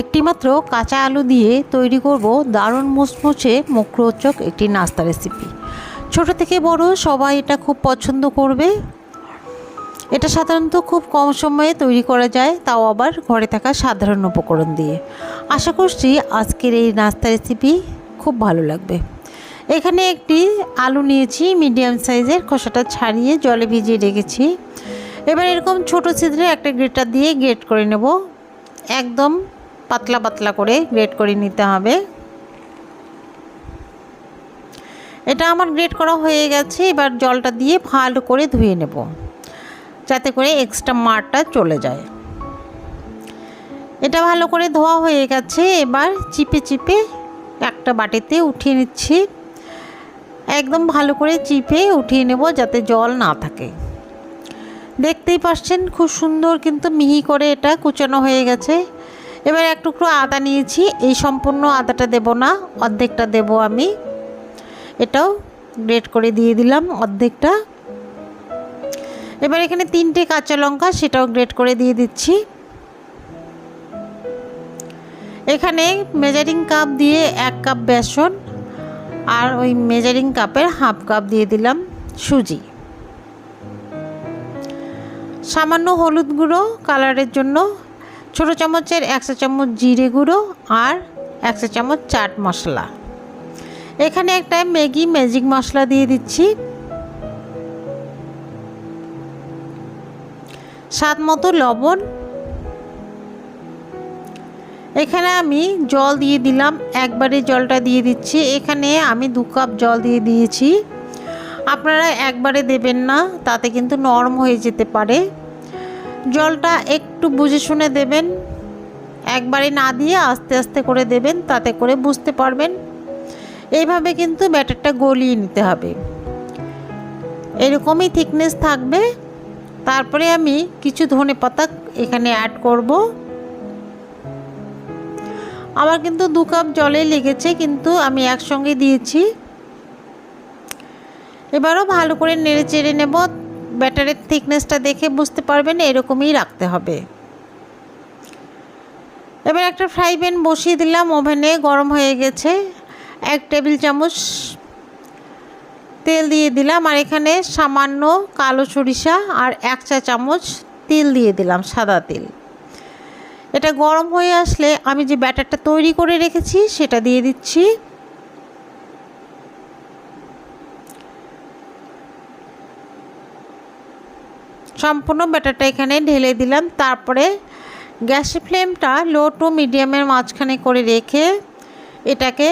একটি মাত্র কাঁচা আলু দিয়ে তৈরি করব দারুণ মুচমুচে মুখরোচক একটি নাস্তা রেসিপি ছোট থেকে বড় সবাই এটা খুব পছন্দ করবে। এটা সাধারণত খুব কম সময়ে তৈরি করা যায়, তাও আবার ঘরে থাকা সাধারণ উপকরণ দিয়ে। আশা করছি আজকের এই নাস্তা রেসিপি খুব ভালো লাগবে। এখানে একটি আলু নিয়েছি মিডিয়াম সাইজের খোসাটা ছাড়িয়ে জলে ভিজিয়ে রেখেছি। এবার এরকম ছোট ছিদ্রে একটা গ্রেটার দিয়ে গ্রেট করে নেব। একদম পাতলা পাতলা করে গ্রেট করে নিতে হবে। এটা আমার গ্রেট করা হয়ে গেছে, এবার জলটা দিয়ে ভালো করে ধুয়ে নেব, যাতে করে এক্সট্রা মারটা চলে যায়। এটা ভালো করে ধোয়া হয়ে গেছে, এবার চিপে চিপে একটা বাটিতে উঠিয়ে নিচ্ছি। একদম ভালো করে চিপে উঠিয়ে নেব যাতে জল না থাকে। দেখতেই পাচ্ছেন খুব সুন্দর কিন্তু মিহি করে এটা কুচানো হয়ে গেছে। এবার এক টুকরো আদা নিয়েছি, এই সম্পূর্ণ আদাটা দেব না, অর্ধেকটা দেব আমি। এটাও গ্রেট করে দিয়ে দিলাম অর্ধেকটা। এবার এখানে তিনটে কাঁচা লঙ্কা, সেটাও গ্রেট করে দিয়ে দিচ্ছি। এখানে মেজারিং কাপ দিয়ে এক কাপ বেসন আর ওই মেজারিং কাপের হাফ কাপ দিয়ে দিলাম সুজি। সামান্য হলুদ গুঁড়ো কালারের জন্য ছোটো চামচের একশো চামচ জিরে গুঁড়ো আর একশো চামচ চাট মশলা। এখানে একটা ম্যাগি ম্যাজিক মশলা দিয়ে দিচ্ছি। স্বাদ মতো লবণ। এখানে আমি জল দিয়ে দিলাম, একবারে জলটা দিয়ে দিচ্ছি। এখানে আমি দু কাপ জল দিয়ে দিয়েছি। আপনারা একবারে দেবেন না, তাতে কিন্তু নরম হয়ে যেতে পারে। জলটা একটু বুঝে শুনে দেবেন। একবারে না দিয়ে আস্তে আস্তে করে দেবেন, তাতে করে বুঝতে পারবেন। এইভাবে কিন্তু ব্যাটারটা গলিয়ে নিতে হবে। এরকমই থিকনেস থাকবে। তারপরে আমি কিছু ধনে পাতা এখানে অ্যাড করব। আমার কিন্তু দু কাপ জলে লেগেছে, কিন্তু আমি একসঙ্গে দিয়েছি। এবারও ভালো করে নেড়ে চেড়ে নেব। ব্যাটারের থিকনেসটা দেখে বুঝতে পারবেন, এরকমই রাখতে হবে। এবার একটা ফ্রাই প্যান বসিয়ে দিলাম, ওভেনে গরম হয়ে গেছে। এক টেবিল চামচ তেল দিয়ে দিলাম, আর এখানে সামান্য কালো সরিষা আর এক চা চামচ তেল দিয়ে দিলাম, সাদা তেল। এটা গরম হয়ে আসলে আমি যে ব্যাটারটা তৈরি করে রেখেছি, সেটা দিয়ে দিচ্ছি। সম্পূর্ণ ব্যাটারটা এখানে ঢেলে দিলাম। তারপরে গ্যাসের ফ্লেমটা লো টু মিডিয়ামের মাঝখানে করে রেখে এটাকে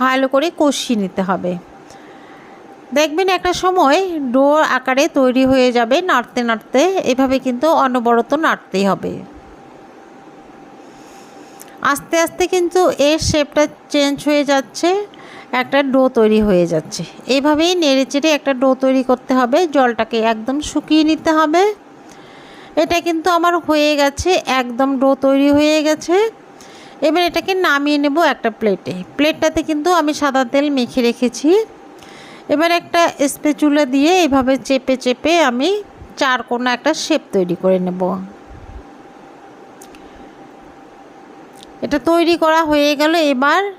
ভালো করে কষিয়ে নিতে হবে। দেখবেন একটা সময় ডো আকারে তৈরি হয়ে যাবে নাড়তে নাড়তে, এভাবে কিন্তু অনবরত নাড়তেই হবে। আস্তে আস্তে কিন্তু এর শেপটা চেঞ্জ হয়ে যাচ্ছে। একটা ডো তৈরি হয়ে যাচ্ছে। এইভাবেই নেড়ে চেড়ে একটা ডো তৈরি করতে হবে। জলটাকে একদম শুকিয়ে নিতে হবে। এটা কিন্তু আমার হয়ে গেছে, একদম ডো তৈরি হয়ে গেছে। এবার এটাকে নামিয়ে নেব একটা প্লেটে। প্লেটটাতে কিন্তু আমি সাদা তেল মেখে রেখেছি। এবার একটা স্পেচুলা দিয়ে এইভাবে চেপে চেপে আমি চার কোনা একটা শেপ তৈরি করে নেব। এটা তৈরি করা হয়ে গেল। এবার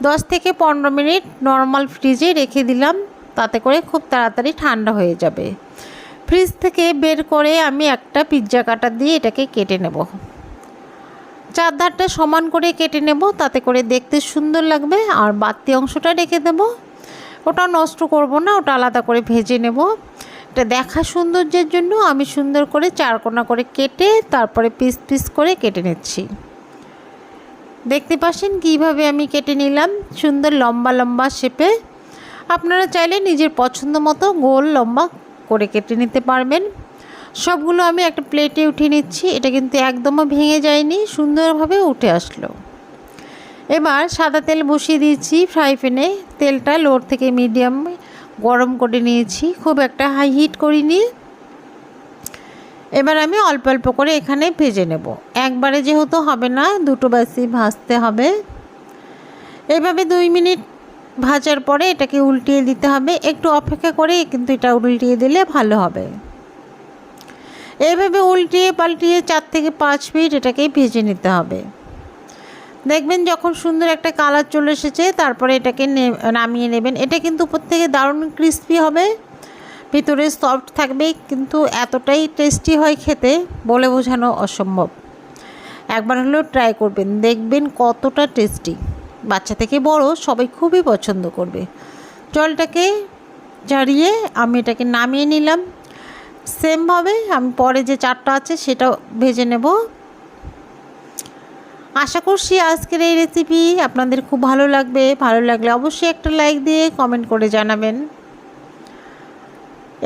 দশ থেকে পনেরো মিনিট নর্মাল ফ্রিজে রেখে দিলাম। তাতে করে খুব তাড়াতাড়ি ঠান্ডা হয়ে যাবে। ফ্রিজ থেকে বের করে আমি একটা পিৎজা কাটার দিয়ে এটাকে কেটে নেব। চার ধারটা সমান করে কেটে নেব, তাতে করে দেখতে সুন্দর লাগবে। আর বাড়তি অংশটা রেখে দেব। ওটা নষ্ট করব না, ওটা আলাদা করে ভেজে নেব। এটা দেখা সৌন্দর্যের জন্য আমি সুন্দর করে চারকোনা করে কেটে তারপরে পিস পিস করে কেটে নিচ্ছি। দেখতে পাচ্ছেন কীভাবে আমি কেটে নিলাম? সুন্দর লম্বা লম্বা শেপে। আপনারা চাইলে নিজের পছন্দ মতো গোল, লম্বা করে কেটে নিতে পারবেন। সবগুলো আমি একটা প্লেটে উঠিয়ে নিচ্ছি। এটা কিন্তু একদমও ভেঙে যায়নি, সুন্দরভাবে উঠে আসলো। এবার সাদা তেল বসিয়ে দিয়েছি ফ্রাই প্যানে। তেলটা লোর থেকে মিডিয়াম গরম করে নিয়েছি। খুব একটা হাই হিট করিনি। এবার আমি অল্প অল্প করে এখানে ভেজে নেব। একবারে যেহেতু হবে না, দুটো বাসি ভাজতে হবে। এভাবে দুই মিনিট ভাজার পরে এটাকে উল্টিয়ে দিতে হবে। একটু অপেক্ষা করে কিন্তু এটা উল্টিয়ে দিলে ভালো হবে। এইভাবে উল্টিয়ে পাল্টিয়ে চার থেকে পাঁচ মিনিট এটাকে ভেজে নিতে হবে। দেখবেন যখন সুন্দর একটা কালার চলে এসেছে, তারপরে এটাকে নামিয়ে নেবেন। এটা কিন্তু উপর থেকে দারুণ ক্রিস্পি হবে। ভিতরে সফট থাকবে, কিন্তু এতটাই টেস্টি হয় খেতে বলে বোঝানো অসম্ভব। একবার হলেও ট্রাই করবেন, দেখবেন কতটা টেস্টি বাচ্চা থেকে বড় সবাই খুবই পছন্দ করবে। জলটাকে ঝারিয়ে আমি এটাকে নামিয়ে নিলাম। সেমভাবে আমি পরে যে চারটা আছে সেটা ভেজে নেব। আশা করছি আজকের এই রেসিপি আপনাদের খুব ভালো লাগবে। ভালো লাগলে অবশ্যই একটা লাইক দিয়ে কমেন্ট করে জানাবেন।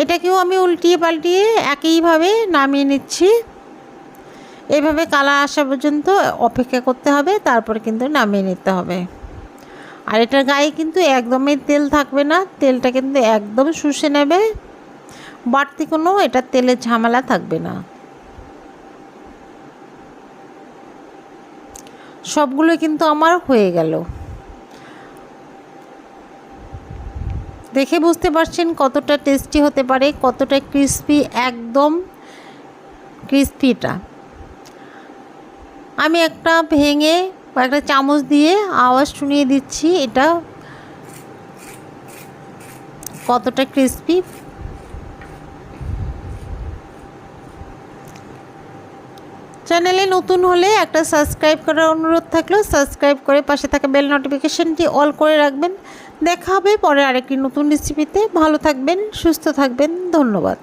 এটাকেও আমি উল্টিয়ে পাল্টিয়ে একইভাবে নামিয়ে নিচ্ছি। এভাবে কালার আসা পর্যন্ত অপেক্ষা করতে হবে, তারপরে কিন্তু নামিয়ে নিতে হবে। আর এটার গায়ে কিন্তু একদমই তেল থাকবে না, তেলটা কিন্তু একদম শুষে নেবে। বাড়তি কোনো এটা তেলের ঝামেলা থাকবে না। সবগুলো কিন্তু আমার হয়ে গেল। দেখে বুঝতে পারছেন কতটা টেস্টি হতে পারে, কতটা ক্রিস্পি, একদম ক্রিস্পিটা। আমি একটা ভেঙে একটা চামচ দিয়ে আওয়াজ শুনিয়ে দিচ্ছি, এটা কতটা ক্রিস্পি। চ্যানেলে নতুন হলে একটা সাবস্ক্রাইব করার অনুরোধ থাকল সাবস্ক্রাইব করে পাশে থাকা বেল নোটিফিকেশনটি অল করে রাখবেন। দেখা হবে পরে আরেকটি নতুন রেসিপিতে ভালো থাকবেন সুস্থ থাকবেন ধন্যবাদ।